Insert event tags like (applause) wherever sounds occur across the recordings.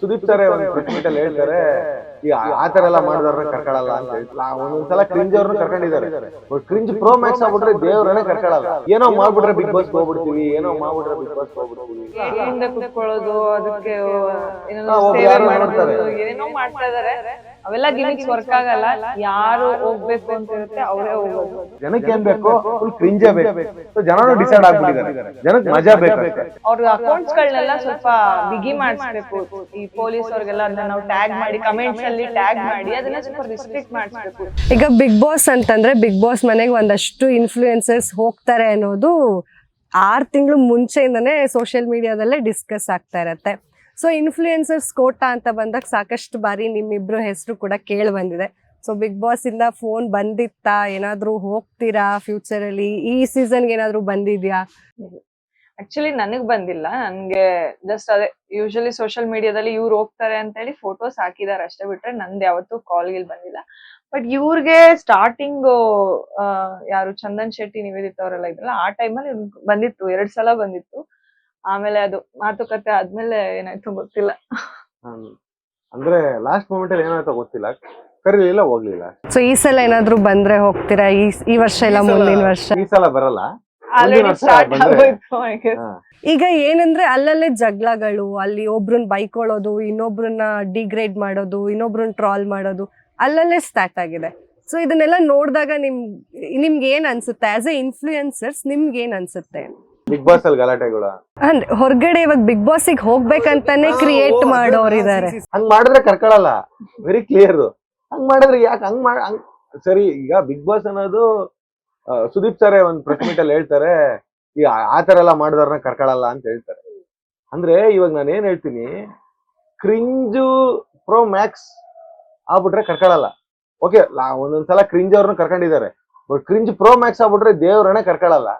Sudeep sir ಒಂದು tweet ಅಲ್ಲಿ ಹೇಳ್ತಾರೆ. ಈ ಆತರ ತರ ಎಲ್ಲ ಮಾಡಿದವ್ರನ್ನ ಕರ್ಕೊಳಲ್ಲ ಅಂತ ಆ ಒಂದೊಂದ್ಸಲ ಕ್ರಿಂಜ್ ಅವ್ರನ್ನ ಕರ್ಕೊಂಡಿದ್ದಾರೆ. ಕ್ರಿಂಜ್ ಪ್ರೋ ಮ್ಯಾಕ್ಸ್ ಆಗ್ಬಿಟ್ರೆ ದೇವ್ರನ್ನ ಕರ್ಕೊಳಲ್ಲ. ಏನೋ ಮಾಡ್ಬಿಟ್ರೆ ಬಿಗ್ ಬಾಸ್ ಹೋಗ್ಬಿಡ್ತೀವಿ ಏನೋ ಮಾಡ್ಬಿಟ್ರೆ ಬಿಗ್ ಬಾಸ್ ಹೋಗ್ಬಿಡ್ತೀವಿ. ಕುತ್ಕೊಳ್ಳೋದು ಅದಕ್ಕೆ ಏನೇನೋ. ಮಾಡ್ತಾ ಇದಾರೆ. ಅವೆಲ್ಲ ಗಿಮಿಕ್ಸ್ ವರ್ಕ್ ಆಗಲ್ಲ. ಯಾರು ಹೋಗ್ಬೇಕು ಅಂತ ಇರುತ್ತೆ ಅವರೇ ಹೋಗೋದು. ಜನಕ್ಕೆ ಏನ್ ಬೇಕು ಫುಲ್ ಕ್ರಿಂಜೇ ಬೇಕು. ಜನನು ಡಿಸೈಡ್ ಆಗ್ಬಿಟ್ಟಿದ್ದಾರೆ. ಜನಕ್ಕೆ ಮಜಾ ಬೇಕು. ಅವ್ರ ಅಕೌಂಟ್ಸ್ ಗಳನ್ನೆಲ್ಲ ಸ್ವಲ್ಪ ಬಿಗಿ ಮಾಡಿಸ್ಬೇಕು. ಈ ಪೊಲೀಸ್ ಅವ್ರಿಗೆಲ್ಲ ಅದನ್ನ ನಾವು ಟ್ಯಾಗ್ ಮಾಡಿ ಕಮೆಂಟ್ಸ್ ಅಲ್ಲಿ ಟ್ಯಾಗ್ ಮಾಡಿ ಅದನ್ನ ಸ್ವಲ್ಪ ರಿಸ್ಟ್ರಿಕ್ಟ್ ಮಾಡಿಸ್ಬೇಕು. ಈಗ ಬಿಗ್ ಬಾಸ್ ಅಂತಂದ್ರೆ ಬಿಗ್ ಬಾಸ್ ಮನೆಗೆ ಒಂದಷ್ಟು ಇನ್ಫ್ಲೂಯೆನ್ಸಸ್ ಹೋಗ್ತಾರೆ ಅನ್ನೋದು ಆರು ತಿಂಗಳು ಮುಂಚೆಯಿಂದನೇ ಸೋಷಿಯಲ್ ಮೀಡಿಯಾದಲ್ಲೇ ಡಿಸ್ಕಸ್ ಆಗ್ತಾ ಇರತ್ತೆ. ಸೊ ಇನ್ಫ್ಲೂಯೆನ್ಸರ್ಸ್ ಕೋಟಾ ಅಂತ ಬಂದಾಗ ಸಾಕಷ್ಟು ಬಾರಿ ನಿಮ್ಮಿಬ್ರು ಹೆಸರು ಕೂಡ ಕೇಳಿ ಬಂದಿದೆ. ಸೊ ಬಿಗ್ ಬಾಸ್ ಇಂದ ಫೋನ್ ಬಂದಿತ್ತಾ? ಏನಾದರೂ ಹೋಗ್ತೀರಾ ಫ್ಯೂಚರ್ ಅಲ್ಲಿ? ಈ ಸೀಸನ್ಗೆ ಏನಾದರೂ ಬಂದಿದ್ಯಾ? ಆಕ್ಚುಲಿ ನನಗ್ ಬಂದಿಲ್ಲ. ನನ್ಗೆ ಜಸ್ಟ್ ಅದೇ ಯೂಶಲಿ ಸೋಷಿಯಲ್ ಮೀಡಿಯಾದಲ್ಲಿ ಇವ್ರು ಹೋಗ್ತಾರೆ ಅಂತ ಹೇಳಿ ಫೋಟೋಸ್ ಹಾಕಿದಾರೆ ಅಷ್ಟೇ ಬಿಟ್ರೆ ನಂದು ಯಾವತ್ತೂ ಕಾಲ್ ಗಿಲ್ ಬಂದಿಲ್ಲ. ಬಟ್ ಇವ್ರಿಗೆ ಸ್ಟಾರ್ಟಿಂಗ್ ಯಾರು ಚಂದನ್ ಶೆಟ್ಟಿ ನಿವೇದಿತ ಅವರೆಲ್ಲ ಇದ್ರಲ್ಲ ಆ ಟೈಮಲ್ಲಿ ಬಂದಿತ್ತು ಎರಡ್ ಸಲ ಬಂದಿತ್ತು. ಆಮೇಲೆ ಅದು ಮಾತುಕತೆ ಆದ್ಮೇಲೆ ಏನಾಯ್ತು ಗೊತ್ತಿಲ್ಲ. ಅಂದ್ರೆ ಲಾಸ್ಟ್ ಮೂಮೆಂಟ್ ಅಲ್ಲಿ ಏನಾಯ್ತು ಗೊತ್ತಿಲ್ಲ. ಕರೀಲಿಲ್ಲ ಹೋಗ್ಲಿಲ್ಲ. ಸೊ ಈ ಸಲ ಏನಾದ್ರು ಬಂದ್ರೆ ಹೋಗ್ತೀರಾ? ಈ ಈ ವರ್ಷ ಇಲ್ಲ ಮುಂದಿನ ವರ್ಷ? ಈ ಸಲ ಬರಲ್ಲ. ಈಗ ಏನಂದ್ರೆ ಅಲ್ಲಲ್ಲೇ ಜಗಳಗಳು ಅಲ್ಲಿ ಒಬ್ರನ್ನ ಬೈಕೊಳ್ಳೋದು ಇನ್ನೊಬ್ರನ್ನ ಡಿಗ್ರೇಡ್ ಮಾಡೋದು ಇನ್ನೊಬ್ರನ್ ಟ್ರಾಲ್ ಮಾಡೋದು ಅಲ್ಲಲ್ಲೇ ಸ್ಟಾರ್ಟ್ ಆಗಿದೆ. ಸೊ ಇದನ್ನೆಲ್ಲ ನೋಡಿದಾಗ ನಿಮ್ ನಿಮ್ಗೆ ಏನ್ ಅನ್ಸುತ್ತೆ? ಆಸ್ ಎ ಇನ್ಫ್ಲೂಯೆನ್ಸರ್ಸ್ ನಿಮ್ಗೆ ಏನ್ ಅನ್ಸುತ್ತೆ? ಬಿಗ್ ಬಾಸ್ ಅಲ್ಲಿ ಗಲಾಟೆಗಳು? ಅಂದ್ರೆ ಹೊರಗಡೆ ಇವಾಗ ಬಿಗ್ ಬಾಸ್ಗೆ ಹೋಗ್ಬೇಕಂತಾನೆ ಕ್ರಿಯೇಟ್ ಮಾಡೋರಿದ್ದಾರೆ ಹಂಗ್ ಮಾಡಿದ್ರೆ ಕರ್ಕೊಳಲ್ಲ. ವೆರಿ ಕ್ಲಿಯರ್ ಹಂಗ್ ಮಾಡಿದ್ರೆ ಯಾಕೆ ಹಂಗ್ ಮಾಡ ಸರಿ ಈಗ ಬಿಗ್ ಬಾಸ್ ಅನ್ನೋದು ಸುದೀಪ್ ಸರ್ ಒಂದು ಪ್ರೆಸ್ ಮೀಟ್ ಅಲ್ಲಿ ಹೇಳ್ತಾರೆ ಈ ಆತರ ಎಲ್ಲಾ ಮಾಡಿದವ್ರನ್ನ ಕರ್ಕೊಳಲ್ಲ ಅಂತ ಹೇಳ್ತಾರೆ. ಅಂದ್ರೆ ಇವಾಗ ನಾನು ಏನ್ ಹೇಳ್ತೀನಿ ಕ್ರಿಂಜು ಪ್ರೋ ಮ್ಯಾಕ್ಸ್ ಆಗ್ಬಿಟ್ರೆ ಕರ್ಕೊಳಲ್ಲ. ಓಕೆ ಒಂದೊಂದ್ಸಲ ಕ್ರಿಂಜ್ ಅವ್ರನ್ನ ಕರ್ಕೊಂಡಿದ್ದಾರೆ. ಬಟ್ ಕ್ರಿಂಜ್ ಪ್ರೋ ಮ್ಯಾಕ್ಸ್ ಆಗ್ಬಿಟ್ರೆ ದೇವ್ರನ್ನ ಕರ್ಕೊಳಲ್ಲ.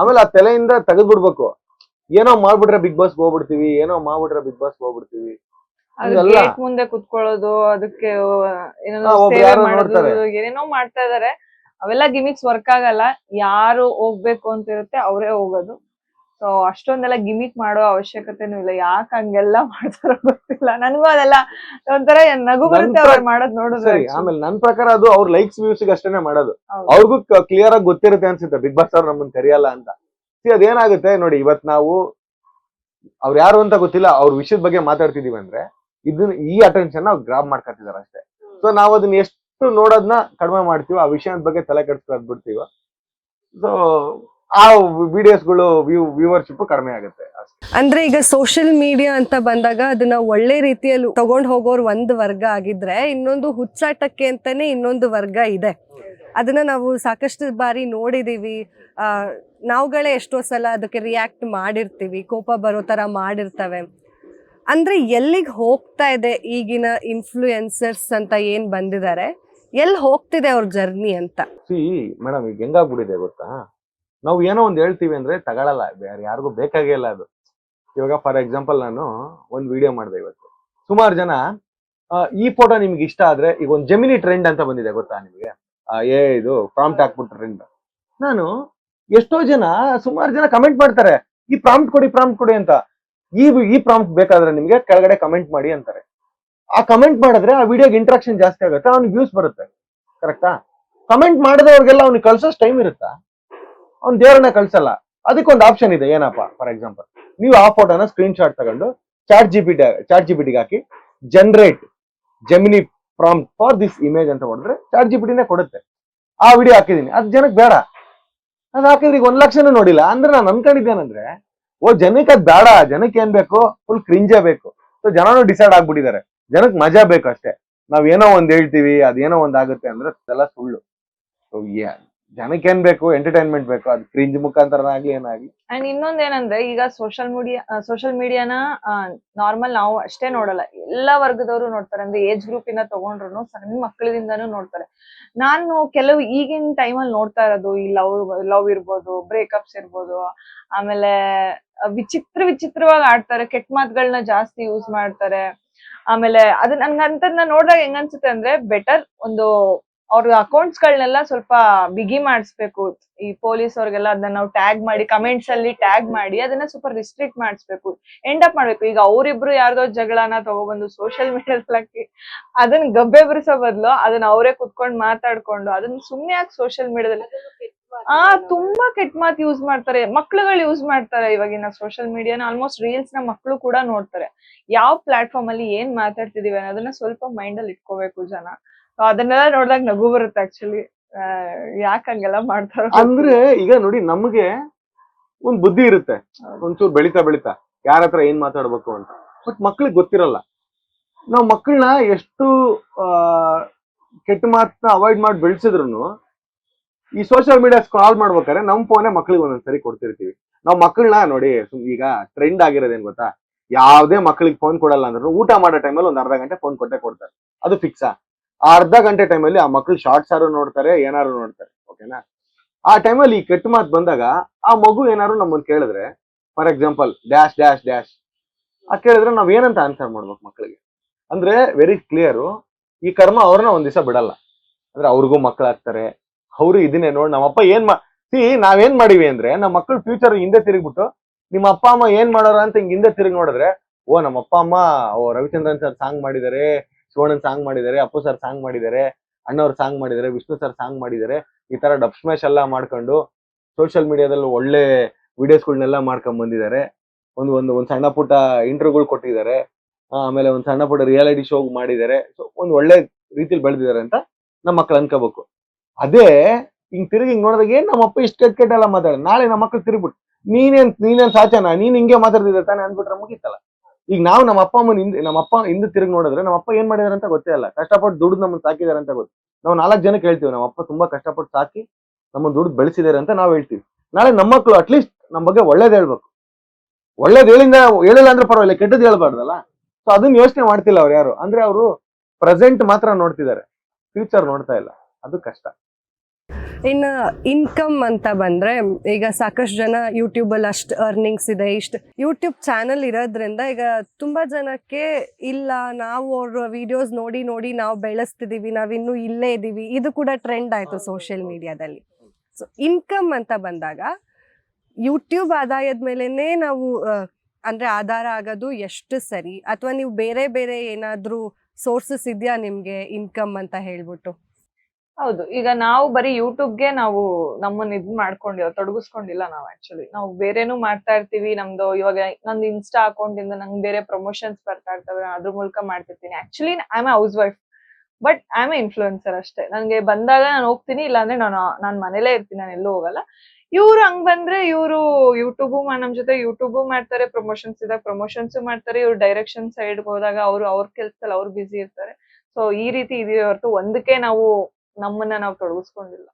ಆಮೇಲೆ ಆ ತಲೆಯಿಂದ ತೆಗೆದ್ಬಿಡ್ಬೇಕು. ಏನೋ ಮಾಡ್ಬಿಟ್ರೆ ಬಿಗ್ ಬಾಸ್ ಹೋಗ್ಬಿಡ್ತೀವಿ ಏನೋ ಮಾಡ್ಬಿಟ್ರೆ ಬಿಗ್ ಬಾಸ್ ಹೋಗ್ಬಿಡ್ತೀವಿ. ಮುಂದೆ ಕುತ್ಕೊಳ್ಳೋದು ಅದಕ್ಕೆ. ಏನೇನೋ ಮಾಡ್ತಾ ಇದಾರೆ. ಅವೆಲ್ಲ ಗಿಮಿಕ್ಸ್ ವರ್ಕ್ ಆಗಲ್ಲ. ಯಾರು ಹೋಗ್ಬೇಕು ಅಂತ ಇರುತ್ತೆ ಅವರೇ ಹೋಗೋದು. ಸೊ ಅಷ್ಟೊಂದೆಲ್ಲ ಗಿಮಿಕ್ ಮಾಡೋ ಅವಶ್ಯಕತೆನೂ ಇಲ್ಲ. ಯಾಕೆ ಹಂಗೆಲ್ಲ (laughs) ಮಾಡ್ತಾರೋ ಗೊತ್ತಿಲ್ಲ. ನನಗೂ ಅದೆಲ್ಲ ಒಂಥರ ನಗು ಬರುತ್ತೆ ಅವ್ರು ಮಾಡೋದ್ ನೋಡಿದ್ರೆ ಸರಿ ಆಮೇಲೆ ನನ್ ಪ್ರಕಾರ ಅದು ಅವ್ರ ಲೈಕ್ಸ್ ವ್ಯೂಸ್ ಅಷ್ಟೇನೆ ಮಾಡೋದು. ಅವ್ರಿಗೂ ಕ್ಲಿಯರ್ ಆಗಿ ಗೊತ್ತಿರುತ್ತೆ ಅನ್ಸುತ್ತೆ. ಬಿಗ್ ಬಾಸ್ ಅವ್ರು ನಮ್ಮನ್ನ ಕರೆಯಲ್ಲ ಅಂತ. ಸಿ ಅದೇನಾಗುತ್ತೆ? ನೋಡಿ ಇವತ್ ನಾವು ಅವ್ರು ಯಾರು ಅಂತ ಗೊತ್ತಿಲ್ಲ. ಅವ್ರ ವಿಷಯದ ಬಗ್ಗೆ ಮಾತಾಡ್ತಿದೀವಿ ಅಂದ್ರೆ ಇದನ್ನ ಈ ಅಟೆನ್ಷನ್ ನಾವು ಗ್ರಾಬ್ ಮಾಡ್ಕೊತಿದಾರೆ ಅಷ್ಟೇ. ಸೊ ನಾವು ಅದನ್ನ ಎಷ್ಟು ನೋಡೋದನ್ನ ಕಡಿಮೆ ಮಾಡ್ತೀವಿ. ಆ ವಿಷಯದ ಬಗ್ಗೆ ತಲೆ ಕೆಡ್ಸ್ಕೊಂಡ್ ಬಿಡ್ತೀವ. ಸೊ ಆ ವಿಡಿಯೋಸ್ಗಳು ವ್ಯೂ ವ್ಯೂವರ್ಶಿಪ್ ಕಡಿಮೆ ಆಗುತ್ತೆ ಅಂದ್ರೆ ಈಗ ಸೋಷಿಯಲ್ ಮೀಡಿಯಾ ಅಂತ ಬಂದಾಗ ಅದನ್ನ ಒಳ್ಳೆ ರೀತಿಯಲ್ಲಿ ತಗೊಂಡ್ ಹೋಗೋರ್ ಒಂದು ವರ್ಗ ಆಗಿದ್ರೆ ಇನ್ನೊಂದು ಹುಚ್ಚಾಟಕ್ಕೆ ಅಂತಾನೆ ಇನ್ನೊಂದು ವರ್ಗ ಇದೆ. ಅದನ್ನ ನಾವು ಸಾಕಷ್ಟು ಬಾರಿ ನೋಡಿದೀವಿ. ನಾವುಗಳೇ ಎಷ್ಟೋ ಸಲ ಅದಕ್ಕೆ ರಿಯಾಕ್ಟ್ ಮಾಡಿರ್ತೀವಿ. ಕೋಪ ಬರೋ ತರ ಮಾಡಿರ್ತವೆ. ಅಂದ್ರೆ ಎಲ್ಲಿಗೆ ಹೋಗ್ತಾ ಇದೆ ಈಗಿನ ಇನ್ಫ್ಲೂಯೆನ್ಸರ್ಸ್ ಅಂತ ಏನ್ ಬಂದಿದ್ದಾರೆ ಎಲ್ಲಿ ಹೋಗ್ತಿದೆ ಅವ್ರ ಜರ್ನಿ ಅಂತ? ಸಿ ಮೇಡಮ್ ಈಗ ಹೆಂಗಾಗ್ಬಿಟ್ಟಿದೆ ಗೊತ್ತಾ? ನಾವು ಏನೋ ಒಂದ್ ಹೇಳ್ತೀವಿ ಅಂದ್ರೆ ತಗೊಳಲ್ಲ. ಬೇರೆ ಯಾರಿಗೂ ಬೇಕಾಗೇ ಇಲ್ಲ ಅದು. ಇವಾಗ ಫಾರ್ ಎಕ್ಸಾಂಪಲ್ ನಾನು ಒಂದ್ ವಿಡಿಯೋ ಮಾಡಿದೆ ಇವತ್ತು. ಸುಮಾರು ಜನ ಈ ಫೋಟೋ ನಿಮ್ಗೆ ಇಷ್ಟ ಆದ್ರೆ ಈಗ ಒಂದು ಜಮಿನಿ ಟ್ರೆಂಡ್ ಅಂತ ಬಂದಿದೆ ಗೊತ್ತಾ ನಿಮಗೆ? ಏ ಇದು ಪ್ರಾಂಪ್ಟ್ ಹಾಕ್ಬಿಟ್ಟು ಟ್ರೆಂಡ್ ನಾನು ಎಷ್ಟೋ ಜನ ಸುಮಾರು ಜನ ಕಮೆಂಟ್ ಮಾಡ್ತಾರೆ. ಈ ಪ್ರಾಂಪ್ಟ್ ಕೊಡಿ ಪ್ರಾಂಪ್ಟ್ ಕೊಡಿ ಅಂತ. ಈ ಈ ಪ್ರಾಂಪ್ಟ್ ಬೇಕಾದ್ರೆ ನಿಮ್ಗೆ ಕೆಳಗಡೆ ಕಮೆಂಟ್ ಮಾಡಿ ಅಂತಾರೆ. ಆ ಕಮೆಂಟ್ ಮಾಡಿದ್ರೆ ಆ ವಿಡಿಯೋಗೆ ಇಂಟ್ರಾಕ್ಷನ್ ಜಾಸ್ತಿ ಆಗುತ್ತೆ, ಅವ್ನಿಗೆ ವ್ಯೂಸ್ ಬರುತ್ತೆ. ಕರೆಕ್ಟಾ ಕಮೆಂಟ್ ಮಾಡಿದವ್ರಿಗೆಲ್ಲ ಅವ್ನಿಗೆ ಕಳ್ಸೋಷ್ಟು ಟೈಮ್ ಇರುತ್ತಾ? ಅವ್ನು ದೇವ್ರನ್ನ ಕಳ್ಸಲ್ಲ. ಅದಕ್ಕೊಂದು ಆಪ್ಷನ್ ಇದೆ, ಏನಪ್ಪ? ಫಾರ್ ಎಕ್ಸಾಂಪಲ್ ನೀವು ಆ ಫೋಟೋನ ಸ್ಕ್ರೀನ್ ಶಾಟ್ ತಗೊಂಡು chat G B chat G ಬಿಟಿಗೆ hockey generate Gemini prompt for this image ಅಂತ ಹೊಡೆದ್ರೆ ಚಾಟ್ ಜಿ ಬಿಟಿನೇ ಕೊಡುತ್ತೆ. ಆ ವಿಡಿಯೋ ಹಾಕಿದೀನಿ. ಅದ್ ಜನಕ್ಕೆ ಬೇಡ. ಅದು ಹಾಕಿದ್ರೆ ಈಗ ಒಂದ್ ಲಕ್ಷನೂ ನೋಡಿಲ್ಲ. ಅಂದ್ರೆ ನಾನು ಅನ್ಕೊಂಡಿದ್ದೇನಂದ್ರೆ ಓ, ಜನಕ್ಕೆ ಅದ್ ಬೇಡ. ಜನಕ್ಕೆ ಏನ್ ಬೇಕು? ಫುಲ್ ಕ್ರಿಂಜೆ ಬೇಕು. ಸೊ ಜನನು ಡಿಸೈಡ್ ಆಗ್ಬಿಟ್ಟಿದ್ದಾರೆ. ಜನಕ್ಕೆ ಮಜಾ ಬೇಕು ಅಷ್ಟೇ. ನಾವ್ ಏನೋ ಒಂದ್ ಹೇಳ್ತೀವಿ, ಅದೇನೋ ಒಂದ್ ಆಗುತ್ತೆ ಅಂದ್ರೆ ಅದೆಲ್ಲ ಸುಳ್ಳು. ಸೊ ಜನಕ್ಕೆ ಏನ್ ಬೇಕು ಎಂಟರ್ಟೈನ್ಮೆಂಟ್ ಬೇಕು, ಅದು ಕ್ರಿಂಜ್ ಮುಖಾಂತರನಾಗ್ಲಿ ಏನಾಗ್ಲಿ. ಅಂಡ್ ಇನ್ನೊಂದ್ ಏನಂದ್ರೆ ಈಗ ಸೋಷಿಯಲ್ ಮೀಡಿಯಾ ಸೋಷಿಯಲ್ ಮೀಡಿಯಾನ ನಾರ್ಮಲ್ ನಾವು ಅಷ್ಟೇ ನೋಡಲ್ಲ. ಎಲ್ಲಾ ವರ್ಗದವರು ನೋಡ್ತಾರೆ. ಅಂದ್ರೆ ಏಜ್ ಗ್ರೂಪ್ ಇಂದ ತಗೊಂಡ್ರು ಸಣ್ಣ ಮಕ್ಕಳಿಂದಾನು ನೋಡ್ತಾರೆ. ನಾನು ಕೆಲವು ಈಗಿನ ಟೈಮ್ ಅಲ್ಲಿ ನೋಡ್ತಾ ಇರೋದು, ಈ ಲವ್ ಲವ್ ಇರ್ಬೋದು ಬ್ರೇಕಪ್ಸ್ ಇರ್ಬೋದು, ಆಮೇಲೆ ವಿಚಿತ್ರ ವಿಚಿತ್ರವಾಗಿ ಆಡ್ತಾರೆ, ಕೆಟ್ಟ ಮಾತುಗಳನ್ನ ಜಾಸ್ತಿ ಯೂಸ್ ಮಾಡ್ತಾರೆ. ಆಮೇಲೆ ಅದು ನನ್ಗೆ ಅಂತದ್ನ ನೋಡಿದಾಗ ಹೆಂಗ್ ಅನ್ಸುತ್ತೆ ಅಂದ್ರೆ ಬೆಟರ್ ಒಂದು ಅವ್ರ ಅಕೌಂಟ್ಸ್ ಗಳನ್ನೆಲ್ಲ ಸ್ವಲ್ಪ ಬಿಗಿ ಮಾಡಿಸ್ಬೇಕು. ಈ ಪೊಲೀಸ್ ಅವ್ರಿಗೆಲ್ಲ ಅದನ್ನ ನಾವು ಟ್ಯಾಗ್ ಮಾಡಿ ಕಮೆಂಟ್ಸ್ ಅಲ್ಲಿ ಟ್ಯಾಗ್ ಮಾಡಿ ಅದನ್ನ ಸ್ವಲ್ಪ ರಿಸ್ಟ್ರಿಕ್ಟ್ ಮಾಡಿಸ್ಬೇಕು. ಎಂಡ್ ಅಪ್ ಮಾಡ್ಬೇಕು. ಈಗ ಅವರಿಬ್ರು ಯಾರ್ದೋ ಜಗಳನ ತಗೊಬಂದು ಸೋಷಿಯಲ್ ಮೀಡಿಯಾದಲ್ಲಿ ಅದನ್ನ ಗಬ್ಬೆ ಬಿರ್ಸೋ ಬದಲು ಅದನ್ನ ಅವರೇ ಕುತ್ಕೊಂಡು ಮಾತಾಡ್ಕೊಂಡು ಅದನ್ನ ಸುಮ್ನೆ ಯಾಕೆ ಸೋಷಿಯಲ್ ಮೀಡಿಯಾದಲ್ಲಿ ಆ ತುಂಬಾ ಕೆಟ್ಟ ಮಾತು ಯೂಸ್ ಮಾಡ್ತಾರೆ. ಮಕ್ಳುಗಳು ಯೂಸ್ ಮಾಡ್ತಾರೆ ಇವಾಗಿನ ಸೋಷಿಯಲ್ ಮೀಡಿಯಾನ ಆಲ್ಮೋಸ್ಟ್ ರೀಲ್ಸ್ನ ಮಕ್ಳು ಕೂಡ ನೋಡ್ತಾರೆ. ಯಾವ ಪ್ಲಾಟ್ಫಾರ್ಮ್ ಅಲ್ಲಿ ಏನ್ ಮಾತಾಡ್ತಿದೀವಿ ಅನ್ನೋದನ್ನ ಸ್ವಲ್ಪ ಮೈಂಡ್ ಅಲ್ಲಿ ಇಟ್ಕೋಬೇಕು ಜನ. ಅದನ್ನೆಲ್ಲ ನೋಡಿದಾಗ ನಗು ಬರುತ್ತೆ ಆಕ್ಚುಲಿ ಯಾಕೆ ಹಂಗೆಲ್ಲ ಮಾಡ್ತಾರ. ಅಂದ್ರೆ ಈಗ ನೋಡಿ ನಮ್ಗೆ ಒಂದ್ ಬುದ್ಧಿ ಇರುತ್ತೆ. ಒಂಚೂರು ಬೆಳಿತಾ ಬೆಳಿತಾ ಯಾರ ಹತ್ರ ಏನ್ ಮಾತಾಡ್ಬೇಕು ಅಂತ. ಬಟ್ ಮಕ್ಳಿಗೆ ಗೊತ್ತಿರಲ್ಲ. ನಾವ್ ಮಕ್ಕಳನ್ನ ಎಷ್ಟು ಆ, ಕೆಟ್ಟ ಮಾತನ್ನ ಅವಾಯ್ಡ್ ಮಾಡಿ ಬೆಳೆಸಿದ್ರು ಈ ಸೋಷಿಯಲ್ ಮೀಡಿಯಾ ಸ್ಕ್ರಾಲ್ ಮಾಡ್ಬೇಕಾದ್ರೆ ನಮ್ ಫೋನೇ ಮಕ್ಳಿಗೆ ಒಂದೊಂದ್ಸರಿ ಕೊಡ್ತಿರ್ತೀವಿ. ನಾವ್ ಮಕ್ಕಳನ್ನ ನೋಡಿ ಈಗ ಟ್ರೆಂಡ್ ಆಗಿರೋದೇನ್ ಗೊತ್ತಾ? ಯಾವ್ದೇ ಮಕ್ಳಿಗೆ ಫೋನ್ ಕೊಡಲ್ಲ ಅಂದ್ರು ಊಟ ಮಾಡೋ ಟೈಮಲ್ಲಿ ಒಂದ್ ಅರ್ಧ ಗಂಟೆ ಫೋನ್ ಕೊಟ್ಟೆ ಕೊಡ್ತಾರೆ. ಅದು ಫಿಕ್ಸಾ ಆ? ಅರ್ಧ ಗಂಟೆ ಟೈಮಲ್ಲಿ ಆ ಮಕ್ಳು ಶಾರ್ಟ್ಸ್ ಆರು ನೋಡ್ತಾರೆ, ಏನಾರು ನೋಡ್ತಾರೆ ಓಕೆನಾ ಆ ಟೈಮಲ್ಲಿ ಈ ಕೆಟ್ಟ ಮಾತು ಬಂದಾಗ ಆ ಮಗು ಏನಾದ್ರು ನಮ್ಮನ್ನ ಕೇಳಿದ್ರೆ for example dash dash dash ಆ ಕೇಳಿದ್ರೆ ನಾವ್ ಏನಂತ ಆನ್ಸರ್ ಮಾಡ್ಬೇಕು ಮಕ್ಕಳಿಗೆ ಅಂದ್ರೆ ವೆರಿ ಕ್ಲಿಯರು ಈ ಕರ್ಮ ಅವ್ರನ್ನ ಒಂದ್ ದಿವಸ ಬಿಡಲ್ಲ. ಅಂದ್ರೆ ಅವ್ರಿಗೂ ಮಕ್ಕಳಾಗ್ತಾರೆ ಅವರು ಇದನ್ನೇ ನೋಡಿ ನಮ್ಮಪ್ಪ ಏನ್ ಮಾ, ಸಿ, ನಾವೇನ್ ಮಾಡಿವಿ ಅಂದ್ರೆ ನಮ್ಮ ಮಕ್ಕಳು ಫ್ಯೂಚರ್ ಹಿಂದೆ ತಿರುಗ್ಬಿಟ್ಟು, ನಿಮ್ಮ ಅಪ್ಪ, ಅಮ್ಮ ಏನ್ ಮಾಡೋರ ಅಂತ ಹಿಂಗ್ ಹಿಂದೆ ತಿರುಗಿ ನೋಡಿದ್ರೆ, ಓ, ನಮ್ಮ ಅಪ್ಪ, ಅಮ್ಮ, ಓ, ರವಿಚಂದ್ರನ್ ಸರ್ ಸಾಂಗ್ ಮಾಡಿದ್ದಾರೆ ಶಿವಣ್ಣನ್ ಸಾಂಗ್ ಮಾಡಿದ್ದಾರೆ ಅಪ್ಪು ಸರ್ ಸಾಂಗ್ ಮಾಡಿದ್ದಾರೆ ಅಣ್ಣವ್ರ ಸಾಂಗ್ ಮಾಡಿದ್ದಾರೆ ವಿಷ್ಣು ಸರ್ ಸಾಂಗ್ ಮಾಡಿದ್ದಾರೆ ಈ ತರ ಡಬ್ ಸ್ಮ್ಯಾಶ್ ಎಲ್ಲ ಮಾಡ್ಕೊಂಡು ಸೋಷಿಯಲ್ ಮೀಡಿಯಾದಲ್ಲಿ ಒಳ್ಳೆ ವಿಡಿಯೋಸ್ಗಳನ್ನೆಲ್ಲ ಮಾಡ್ಕೊಂಡ್ ಬಂದಿದ್ದಾರೆ ಒಂದು ಒಂದು, ಒಂದ್ ಸಣ್ಣ ಪುಟ್ಟ ಇಂಟರ್ವ್ಯೂಗಳು ಕೊಟ್ಟಿದ್ದಾರೆ ಆಮೇಲೆ ಒಂದ್ ಸಣ್ಣ ಪುಟ್ಟ ರಿಯಾಲಿಟಿ ಶೋ ಮಾಡಿದ್ದಾರೆ ಸೊ ಒಂದು ಒಳ್ಳೆ ರೀತಿಲಿ ಬೆಳೆದಿದ್ದಾರೆ ಅಂತ ನಮ್ಮ ಮಕ್ಳು ಅನ್ಕೋಬೇಕು. ಅದೇ, ಹಿಂಗ್ ತಿರುಗಿ ಹಿಂಗ್ ನೋಡಿದಾಗ ಏನ್ ನಮ್ಮ ಅಪ್ಪ ಇಷ್ಟ ಕೆಟ್ಟ ಕೆಟ್ಟ ಎಲ್ಲ ಮಾತಾಡ ನಾಳೆ ನಮ್ಮ ಮಕ್ಳು ತಿರುಗ್ಬಿಟ್ಟು ನೀನೇನ್ ನೀನೇನ್ ಸಾಚನ? ನೀನ್ ಹಿಂಗೆ ಮಾತಾಡ್ತಿದ್ದೆ ತಾನೆ ಅಂದ್ಬಿಟ್ರೆ ಮುಗೀತಲ್ಲ. ಈಗ ನಾವು ನಮ್ಮ ಅಪ್ಪ ಅಮ್ಮನ ಹಿಂದೆ, ನಮ್ಮ ಅಪ್ಪ ಹಿಂದೆ ತಿರುಗಿ ನೋಡಿದ್ರೆ ನಮ್ಮ ಅಪ್ಪ ಏನ್ ಮಾಡಿದಾರೆ ಅಂತ ಗೊತ್ತೇ ಇಲ್ಲ. ಕಷ್ಟಪಟ್ಟು ದುಡ್ಡು ನಮ್ಮನ್ನ ಸಾಕಿದಾರೆ ಅಂತ ಗೊತ್ತು. ನಾವು ನಾಲ್ಕು ಜನಕ್ಕೆ ಹೇಳ್ತೀವಿ ನಮ್ಮ ಅಪ್ಪ ತುಂಬಾ ಕಷ್ಟಪಟ್ಟು ಸಾಕಿ ನಮ್ಮ ದುಡ್ಡು ಬೆಳೆಸಿದ್ದಾರೆ ಅಂತ ನಾವು ಹೇಳ್ತೀವಿ. ನಾಳೆ ನಮ್ಮ ಮಕ್ಕಳು ಅಟ್ಲೀಸ್ಟ್ ನಮ್ಮ ಬಗ್ಗೆ ಒಳ್ಳೇದು ಹೇಳ್ಬೇಕು. ಒಳ್ಳೇದು ಹೇಳಿಂದ ಹೇಳಿಲ್ಲ ಅಂದ್ರೆ ಪರವಾಗಿಲ್ಲ ಕೆಟ್ಟದ್ದು ಹೇಳ್ಬಾರ್ದಲ್ಲ. ಸೊ ಅದನ್ನ ಯೋಚನೆ ಮಾಡ್ತಿಲ್ಲ ಅವ್ರು ಯಾರು? ಅಂದ್ರೆ ಅವರು ಪ್ರೆಸೆಂಟ್ ಮಾತ್ರ ನೋಡ್ತಿದ್ದಾರೆ. ಫ್ಯೂಚರ್ ನೋಡ್ತಾ ಇಲ್ಲ. ಅದು ಕಷ್ಟ. ಇನ್ನು ಇನ್ಕಮ್ ಅಂತ ಬಂದರೆ ಈಗ ಸಾಕಷ್ಟು ಜನ ಯೂಟ್ಯೂಬಲ್ಲಿ ಅಷ್ಟು ಅರ್ನಿಂಗ್ಸ್ ಇದೆ, ಇಷ್ಟು ಯೂಟ್ಯೂಬ್ ಚಾನಲ್ ಇರೋದ್ರಿಂದ ಈಗ ತುಂಬ ಜನಕ್ಕೆ ಇಲ್ಲ, ನಾವು ಅವ್ರ ವಿಡಿಯೋಸ್ ನೋಡಿ ನೋಡಿ ನಾವು ಬೆಳೆಸ್ತಿದೀವಿ ನಾವಿನ್ನೂ ಇಲ್ಲೇ ಇದ್ದೀವಿ ಇದು ಕೂಡ ಟ್ರೆಂಡ್ ಆಯಿತು ಸೋಷಿಯಲ್ ಮೀಡಿಯಾದಲ್ಲಿ ಸೊ ಇನ್ಕಮ್ ಅಂತ ಬಂದಾಗ ಯೂಟ್ಯೂಬ್ ಆದಾಯದ ಮೇಲೇ ನಾವು ಅಂದ್ರೆ ಆಧಾರ ಆಗೋದು ಎಷ್ಟು ಸರಿ? ಅಥವಾ ನೀವು ಬೇರೆ ಬೇರೆ ಏನಾದರೂ ಸೋರ್ಸಸ್ ಇದೆಯಾ ನಿಮಗೆ ಇನ್ಕಮ್ ಅಂತ ಹೇಳ್ಬಿಟ್ಟು? ಹೌದು. ಈಗ ನಾವು ಬರೀ ಯೂಟ್ಯೂಬ್ಗೆ ನಾವು ನಮ್ಮನ್ನ ಇದ್ ಮಾಡ್ಕೊಂಡಿಲ್ಲ ತೊಡಗಿಸ್ಕೊಂಡಿಲ್ಲ ನಾವು ಆಕ್ಚುಲಿ ನಾವು ಬೇರೆನೂ ಮಾಡ್ತಾ ಇರ್ತೀವಿ, ನಮ್ದು ಇವಾಗ ನಂದು ಇನ್ಸ್ಟಾ ಅಕೌಂಟ್ ಇಂದ ನಂಗೆ ಬೇರೆ ಪ್ರಮೋಷನ್ಸ್ ಬರ್ತಾ ಇರ್ತವೆ, ಅದ್ರ ಮೂಲಕ ಮಾಡ್ತಿರ್ತೀನಿ. Actually I am house wife but I a influencer ಅಷ್ಟೇ. ನನಗೆ ಬಂದಾಗ ನಾನು ಹೋಗ್ತೀನಿ, ಇಲ್ಲಾಂದ್ರೆ ನಾನು ನಾನು ಮನೇಲೇ ಇರ್ತೀನಿ, ನಾನು ಎಲ್ಲೂ ಹೋಗಲ್ಲ. ಇವ್ರು ಹಂಗ್ ಬಂದ್ರೆ ಇವರು ಯೂಟ್ಯೂಬು ನಮ್ ಜೊತೆ ಯೂಟ್ಯೂಬು ಮಾಡ್ತಾರೆ ಪ್ರಮೋಷನ್ಸ್ ಇದಾಗ ಪ್ರಮೋಷನ್ಸ್ ಮಾಡ್ತಾರೆ, ಇವ್ರು ಡೈರೆಕ್ಷನ್ ಸೈಡ್ ಹೋದಾಗ ಅವ್ರು, ಅವ್ರ ಕೆಲ್ಸದಲ್ಲಿ ಅವ್ರು ಬಿಸಿ ಇರ್ತಾರೆ. ಸೊ ಈ ರೀತಿ ಇದೆಯೇ ಹೊರತು ಒಂದಕ್ಕೆ ನಾವು ನಮ್ಮನ್ನ ನಾವು ತೊಡಗಿಸ್ಕೊಂಡಿಲ್ಲ.